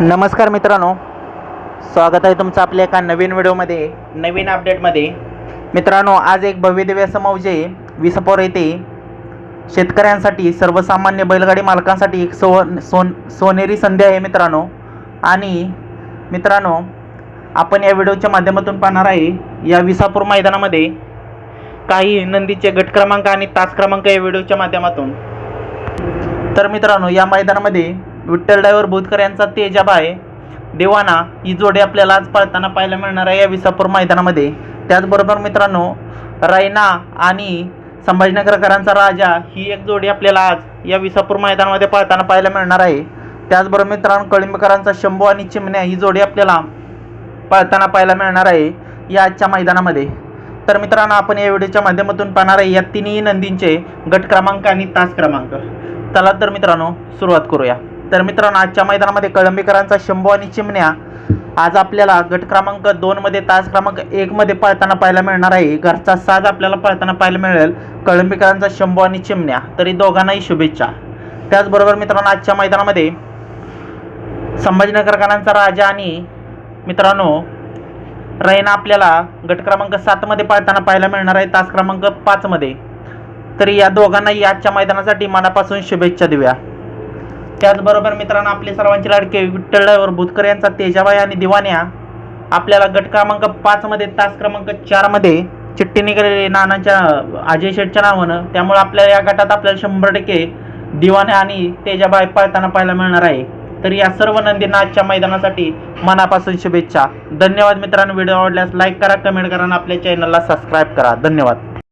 नमस्कार मित्रांनो. स्वागत आहे तुमचं आपल्या एका नवीन व्हिडिओमध्ये नवीन अपडेटमध्ये मित्रांनो आज एक भव्यदिव्य समौजे विसपोर येथे शेतकऱ्यांसाठी सर्वसामान्य बैलगाडी मालकांसाठी एक सो सोन सोनेरी संधी आहे मित्रांनो. आणि मित्रांनो आपण या व्हिडिओच्या माध्यमातून पाहणार आहे या विसापूर मैदानामध्ये काही नंदीचे गट क्रमांक आणि तास क्रमांक या व्हिडिओच्या माध्यमातून. तर मित्रांनो या मैदानामध्ये विठ्ठल ड्रायव्हर भूतकर यांचा तेजाब आहे. देवाना ही जोडी आपल्याला आज पळताना पाहायला मिळणार आहे या विसापूर मैदानामध्ये. त्याचबरोबर मित्रांनो रायना आणि संभाजीनगरकरांचा राजा ही एक जोडी आपल्याला आज या विसापूर मैदानामध्ये पाळताना पाहायला मिळणार आहे. त्याचबरोबर मित्रांनो कळिंबकरांचा शंभू आणि चिमण्या ही जोडी आपल्याला पाळताना पाहायला मिळणार आहे या आजच्या मैदानामध्ये. तर मित्रांनो आपण या व्हिडिओच्या माध्यमातून पाहणार आहे या तिन्ही नंदींचे गट क्रमांक आणि तास क्रमांक. चला तर मित्रांनो सुरुवात करूया. तर मित्रांनो आजच्या मैदानामध्ये कळंबीकरांचा शंभू आणि चिमण्या. आज आपल्याला गट क्रमांक दोनमध्ये तास क्रमांक एकमध्ये पळताना पाहायला मिळणार आहे. घरचा साज आपल्याला पळताना पाहायला मिळेल. कळंबीकरांचा शंभू आणि चिमण्या. तरी दोघांनाही शुभेच्छा. त्याचबरोबर मित्रांनो आजच्या मैदानामध्ये संभाजीनगरकरांचा राजा आणि मित्रांनो रैना आपल्याला गट क्रमांक सातमध्ये पाळताना पाहायला मिळणार आहे. तास क्रमांक पाचमध्ये तरी या दोघांनाही आजच्या मैदानासाठी मनापासून शुभेच्छा देऊया. त्याचबरोबर मित्रांनो आपले सर्वांचे लाडके विठ्ठल ड्रायव्हर भूतकर यांचा तेजाबाई आणि दिवाण्या आपल्याला गट क्रमांक पाचमध्ये तास क्रमांक चारमध्ये चिठ्ठी निघालेली नानाच्या अजय शेठच्या नावानं. त्यामुळे आपल्याला या गटात आपल्याला शंभर टक्के दिवाण्या आणि तेजाबाई पाळताना पाहायला मिळणार आहे. तर या सर्व नंदींना आजच्या मैदानासाठी मनापासून शुभेच्छा. धन्यवाद मित्रांनो व्हिडिओ आवडल्यास लाईक करा कमेंट करा आणि आपल्या चॅनलला सबस्क्राईब करा. धन्यवाद.